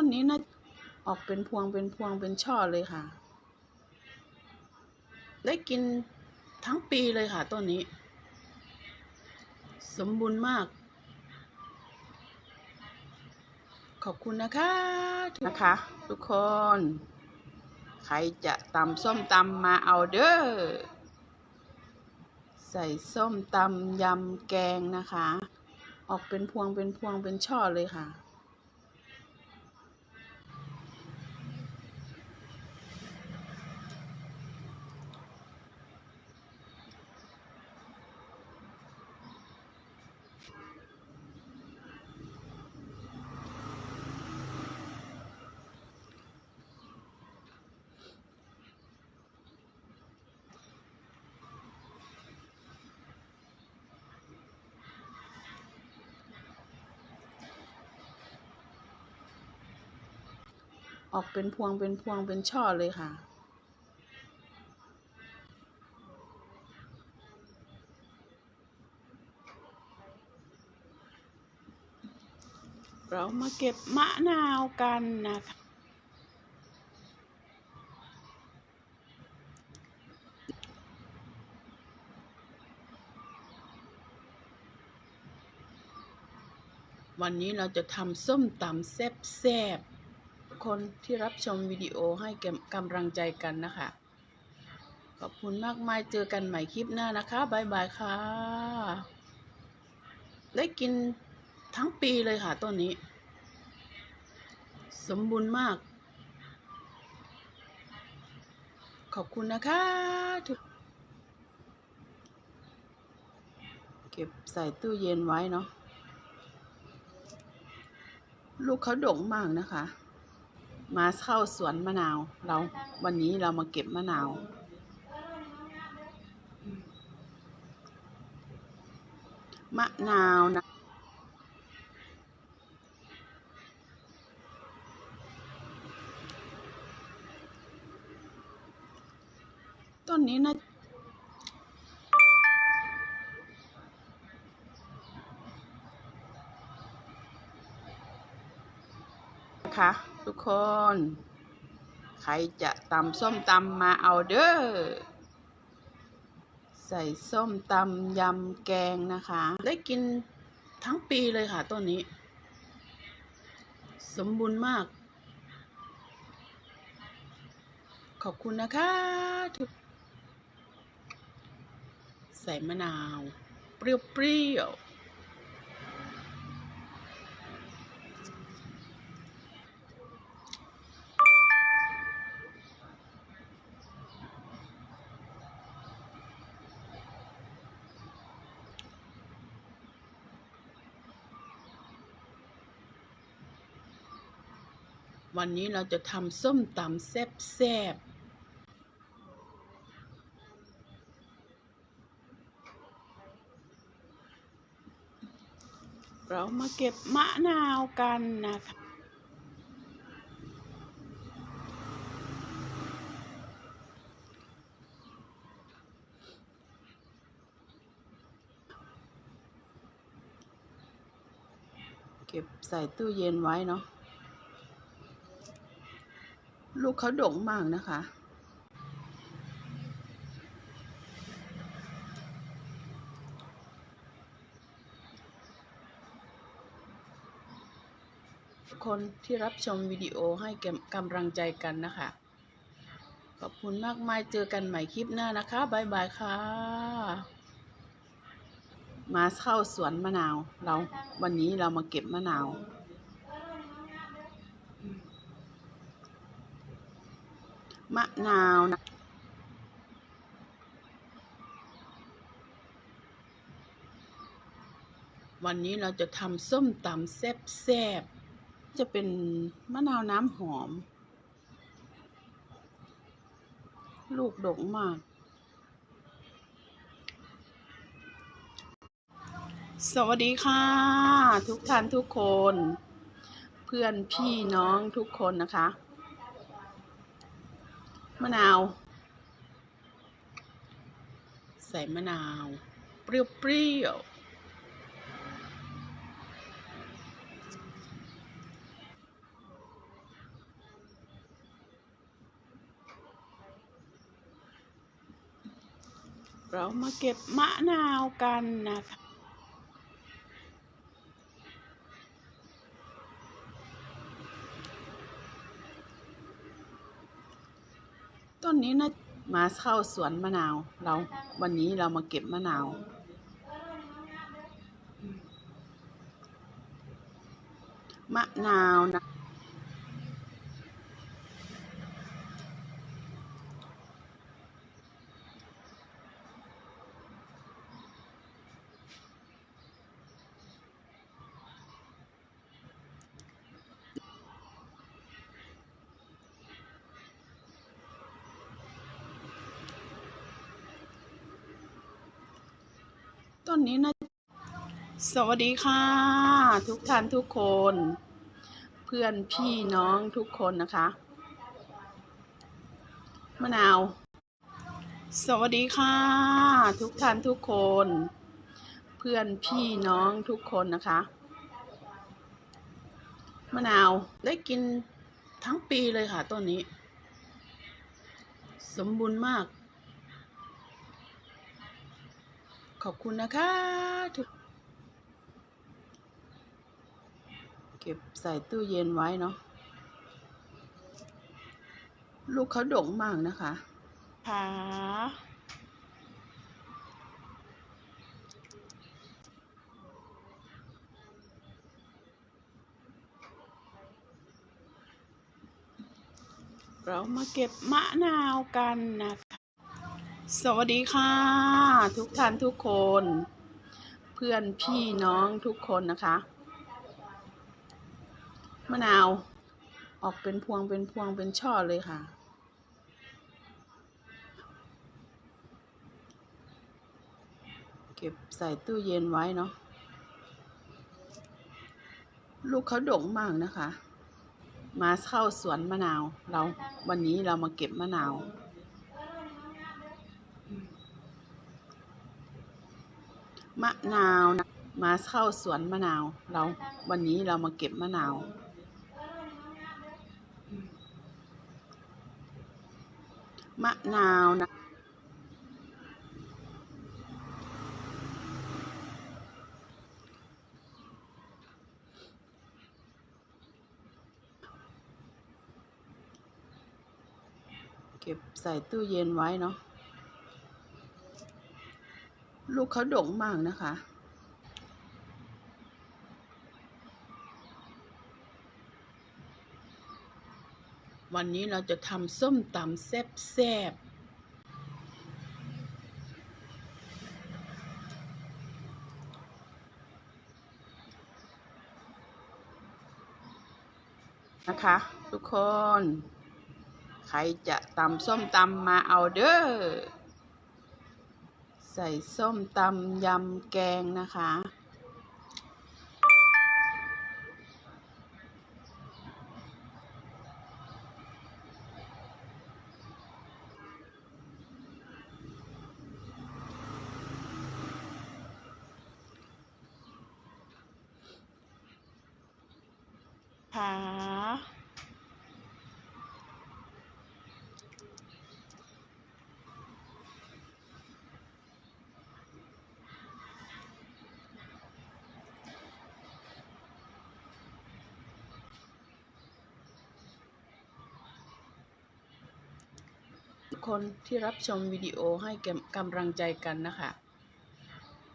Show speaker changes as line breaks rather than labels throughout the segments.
ต้นนี้น่าออกเป็นพวงเป็นพวงเป็นช่อเลยค่ะ ได้กินทั้งปีเลยค่ะต้นนี้ สมบูรณ์มาก ขอบคุณนะคะนะคะ ทุกคน ใครจะตำส้มตำมาเอาเด้อใส่ส้มตำยำแกงนะคะ ออกเป็นพวงเป็นพวงเป็นช่อเลยค่ะ ออกเป็นพวงเป็นพวงเป็นช่อเลยค่ะ เรามาเก็บมะนาวกันนะคะวันนี้เราจะทำส้มตำแซ่บๆ คนที่รับชมวิดีโอให้กำลังใจกันนะคะ ขอบคุณมากมายเจอกันใหม่คลิปหน้านะคะบายบายค่ะ ได้กินทั้งปีเลยค่ะต้นนี้ สมบูรณ์มาก ขอบคุณนะคะทุกเก็บใส่ตู้เย็นไว้เนาะลูกเขาดกมากนะคะ มาเข้าสวนมะนาว เราวันนี้เรามาเก็บมะนาว มะนาวนะต้นนี้นะ นะคะ ทุกคน ใครจะตำส้มตำมาเอาเด้อ ใส่ส้มตำยำแกงนะคะ ได้กินทั้งปีเลยค่ะต้นนี้ สมบูรณ์มาก ขอบคุณนะคะทุกใส่มะนาว เปรี้ยวๆ วันนี้เราจะทำส้มตำแซ่บๆเรามาเก็บมะนาวกันนะคะเก็บใส่ตู้เย็นไว้เนาะ ลูกเขาดกมากนะคะ คนที่รับชมวิดีโอให้กำลังใจกันนะคะ ขอบคุณมากมายเจอกันใหม่คลิปหน้านะคะบายบายค่ะ มาเข้าสวนมะนาว เราวันนี้เรามาเก็บมะนาว มะนาวนะวันนี้เราจะทำส้มตำแซ่บๆ จะเป็นมะนาวน้ำหอม ลูกดกมาก สวัสดีค่ะ ทุกท่านทุกคน เพื่อนพี่น้องทุกคนนะคะ มะนาว ใส่มะนาว เปรี้ยวๆเรามาเก็บมะนาวกันนะคะ ต้นนี้นะมาเข้าสวนมะนาว เราวันนี้เรามาเก็บมะนาว มะนาวนะ ต้นนี้นะ สวัสดีค่ะ ทุกท่านทุกคน เพื่อนพี่น้องทุกคนนะคะมะนาว สวัสดีค่ะ ทุกท่านทุกคน เพื่อนพี่น้องทุกคนนะคะมะนาวได้กินทั้งปีเลยค่ะต้นนี้ สมบูรณ์มาก ขอบคุณนะคะทุกเก็บใส่ตู้เย็นไว้เนาะลูกเขาดกมากนะคะค่ะเรามาเก็บมะนาวกันนะ สวัสดีค่ะ ทุกท่านทุกคน เพื่อนพี่น้องทุกคนนะคะมะนาวออกเป็นพวงเป็นพวงเป็นช่อเลยค่ะ เก็บใส่ตู้เย็นไว้เนาะลูกเขาดกมากนะคะ มาเข้าสวนมะนาว เราวันนี้เรามาเก็บมะนาว มะนาวนะมาเข้าสวนมะนาว เราวันนี้เรามาเก็บมะนาว มะนาวนะเก็บใส่ตู้เย็นไว้เนาะ ลูกเขาดกมากนะคะ วันนี้เราจะทำส้มตำแซ่บๆนะคะทุกคน ใครจะตำส้มตำมาเอาเด้อ ใส่ส้มตำยำแกงนะคะ ค่ะ คนที่รับชมวิดีโอให้กำลังใจกันนะคะ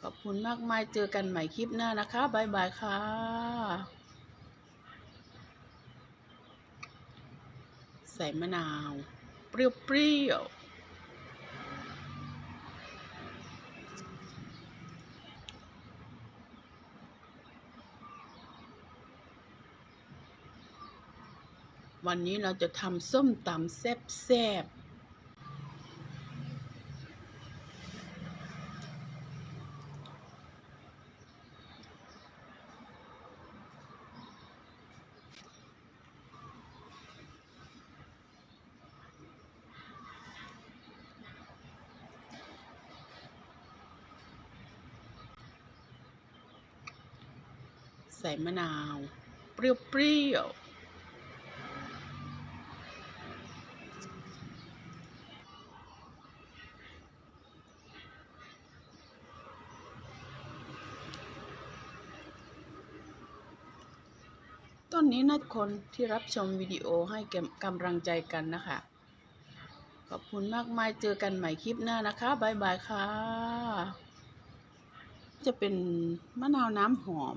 ขอบคุณมากมายเจอกันใหม่คลิปหน้านะคะ บ๊ายบายค่ะ ใส่มะนาว เปรี้ยวๆวันนี้เราจะทำส้มตำแซ่บๆ ใส่มะนาว เปรี้ยวๆตอนนี้นัดคนที่รับชมวิดีโอให้กำลังใจกันนะคะ ขอบคุณมากมายเจอกันใหม่คลิปหน้านะคะบายบายค่ะ จะเป็นมะนาวน้ำหอม